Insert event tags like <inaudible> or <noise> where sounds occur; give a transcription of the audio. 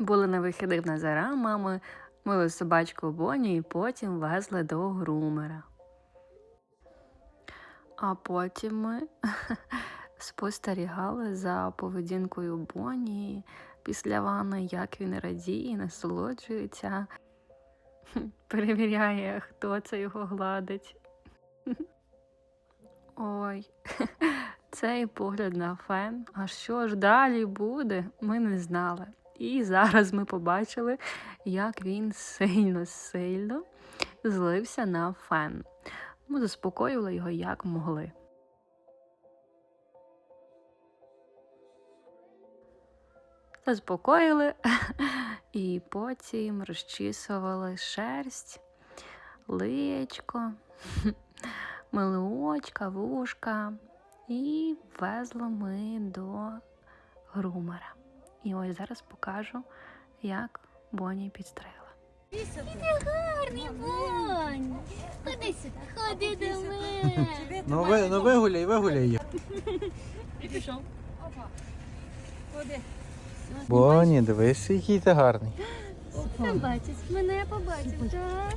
Були на вихідних на зара, мами мили собачку Бонні і потім везли до грумера. А потім ми <laughs> спостерігали за поведінкою Бонні після ванни, як він радіє, насолоджується, <laughs> перевіряє, хто це його гладить. <laughs> Ой, цей погляд на фен. А що ж далі буде, ми не знали. І зараз ми побачили, як він сильно-сильно злився на фен. Ми заспокоювали його як могли. Заспокоїли <laughs> і потім розчісували шерсть, личко, <laughs> мили очка, вушка і везли ми до грумера. І ось зараз покажу, як Боні підстригла. Гарний Бонь. Ходи сюди, ходи до мене. Ну, ви, ну вигуляй, вигуляй. І пішов. Боні, дивись, який ти гарний. Побачить, мене побачить, так?